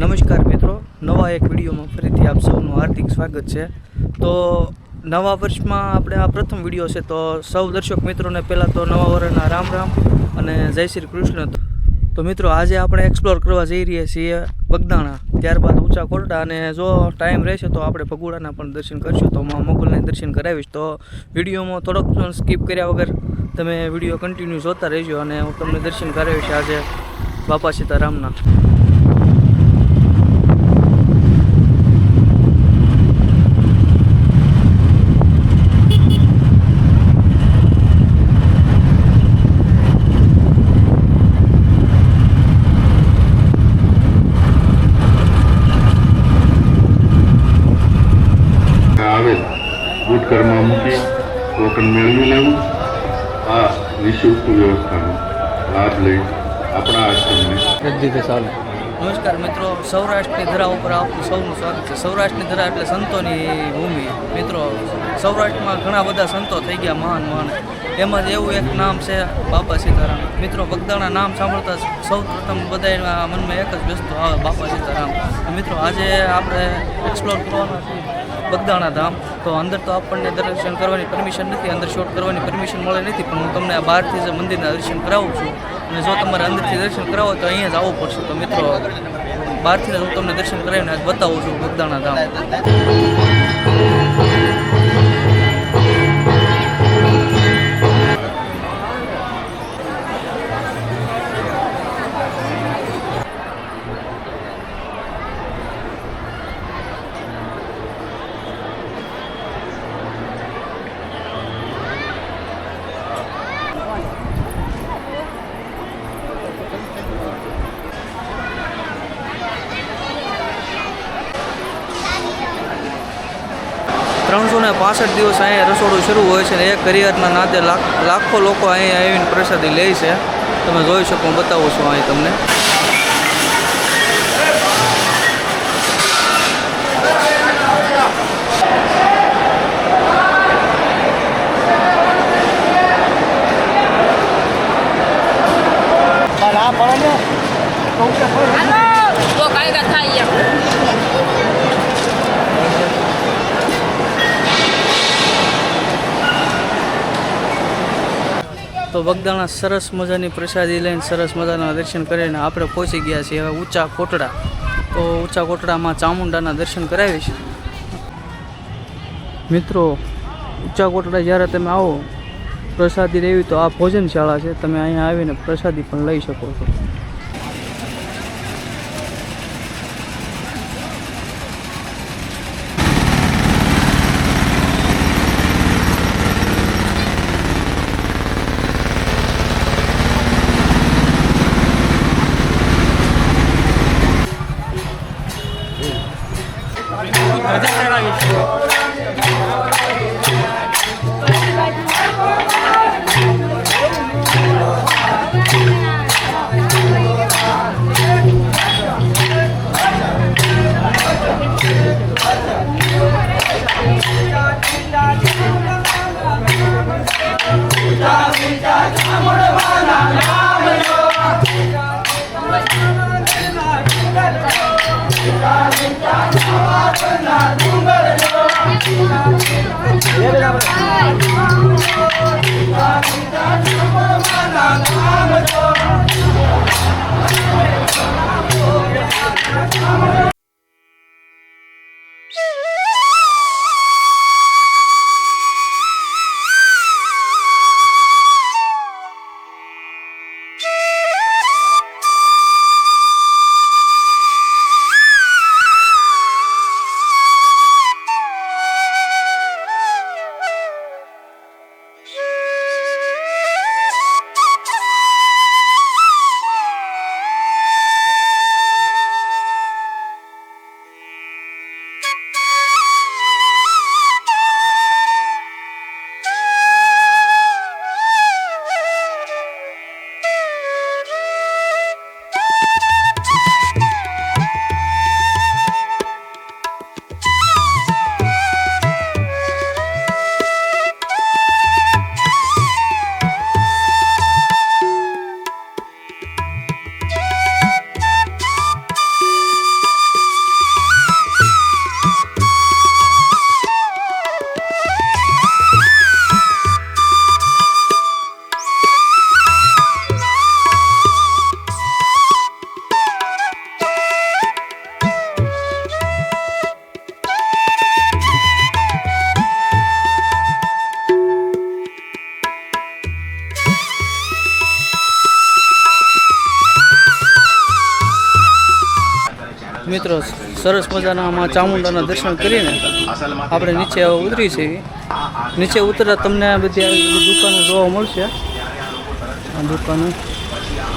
નમસ્કાર મિત્રો, નવા એક વિડીયોમાં ફરીથી આપ સૌનું હાર્દિક સ્વાગત છે. તો નવા વર્ષમાં આપણે આ પ્રથમ વીડિયો છે, તો સૌ દર્શક મિત્રોને પહેલાં તો નવા વર્ષના રામ રામ અને જય શ્રી કૃષ્ણ. તો મિત્રો, આજે આપણે એક્સપ્લોર કરવા જઈ રહ્યા છીએ બગદાણા, ત્યારબાદ ઊંચા કોરડા અને જો ટાઈમ રહેશે તો આપણે ભગુડાના પણ દર્શન કરશું. તો માં મોગલને દર્શન કરાવીશ. તો વિડીયોમાં થોડોક સ્કીપ કર્યા વગર તમે વીડિયો કન્ટિન્યુ જોતા રહેજો અને હું તમને દર્શન કરાવીશ આજે બાપા સીતારામના. ટોકન મેળવી લેવું. આ નિઃશુલ્ક વ્યવસ્થાનો લાભ લઈ આપણા આશ્રમને. નમસ્કાર મિત્રો સૌરાષ્ટ્રની ધરા ઉપર આપનું સૌનું સ્વાગત છે. સૌરાષ્ટ્રની ધરા એટલે સંતોની ભૂમિ. મિત્રો સૌરાષ્ટ્રમાં ઘણા બધા સંતો થઈ ગયા મહાન મહાન. એમાં જ એવું એક નામ છે બાપા સીતારામ. મિત્રો વગદાણા નામ સાંભળતા સૌ પ્રથમ બધા મનમાં એક જ વ્યસ્ત આવે, બાપા સીતારામ. મિત્રો, આજે આપણે એક્સપ્લોર કરવાના છીએ બગદાણા ધામ. તો અંદર તો આપણને દર્શન કરવાની પરમિશન નથી, અંદર શોટ કરવાની પરમિશન મળે નથી, પણ હું તમને આ બહારથી જ મંદિરના દર્શન કરાવું છું. અને જો તમારે અંદરથી દર્શન કરાવો તો અહીંયા જ આવવું પડશે. તો મિત્રો, બહારથી હું તમને દર્શન કરાવીને આજ બતાવું છું બગદાણા ધામ. ને પાસઠ દિવસ અહીંયા રસોડું શરૂ હોય છે ને એક કરિયરના નાતે લાખ લોકો અહીંયા આવીને પ્રસાદી લે છે. તમે જોઈ શકો, હું બતાવું છું અહીં તમને. તો કાયદા થાય એમ તો બગદાણા સરસ મજાની પ્રસાદી લઈને સરસ મજાના દર્શન કરીને આપણે પહોંચી ગયા છીએ હવે ઊંચા કોટડા. તો ઊંચા કોટડામાં ચામુંડાના દર્શન કરાવીશ મિત્રો, ઊંચા કોટડા જ્યારે તમે આવો પ્રસાદી લેવી તો આ ભોજનશાળા છે. તમે અહીંયા આવીને પ્રસાદી પણ લઈ શકો છો. 我再开了一 મિત્રો, સરસ મજાના આમાં ચામુંડાના દર્શન કરીને આપણે નીચે ઉતરી છીએ. નીચે ઉતરતા તમને બધી આવી દુકાનો જોવા મળશે. આ દુકાનો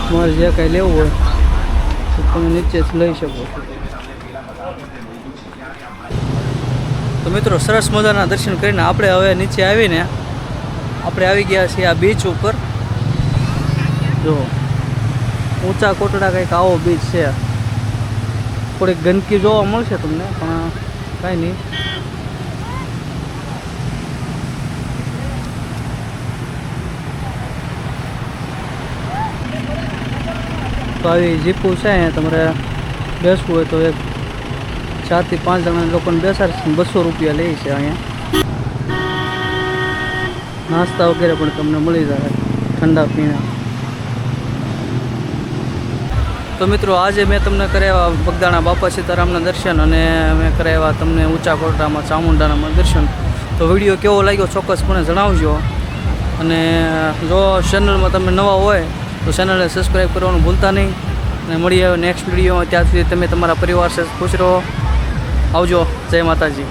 તમારે જે કાંઈ લેવું હોય તો તમે નીચે લઈ શકો. તો મિત્રો, સરસ મજાના દર્શન કરીને આપણે હવે નીચે આવીને આપણે આવી ગયા છીએ આ બીચ ઉપર. જો, ઊંચા કોટડા કંઈક આવો બીચ છે. થોડીક ગંદકી જોવા મળશે તમને, પણ કાંઈ નહીં. તો આવી જીપું છે, અહીંયા તમારે બેસવું હોય તો એક ચારથી પાંચ જણા લોકોને બેસાડશે બસો રૂપિયા લે છે અહીંયા. નાસ્તા વગેરે પણ તમને મળી જાય, ઠંડા પીણા. તો મિત્રો, આજે મેં તમને કરાવ્યા બગદાણા બાપા સીતારામના દર્શન અને મેં કરાવ્યા તમને ઊંચા કોટડામાં ચામુંડાના દર્શન. તો વીડિયો કેવો લાગ્યો ચોક્કસપણે જણાવજો. અને જો ચેનલમાં તમે નવા હોય, તો ચેનલને સબસ્ક્રાઈબ કરવાનું ભૂલતા નહીં. અને મળીએ નેક્સ્ટ વિડીયોમાં ત્યાં સુધી તમે તમારા પરિવાર સાથે ખુશ રહો. આવજો. જય માતાજી.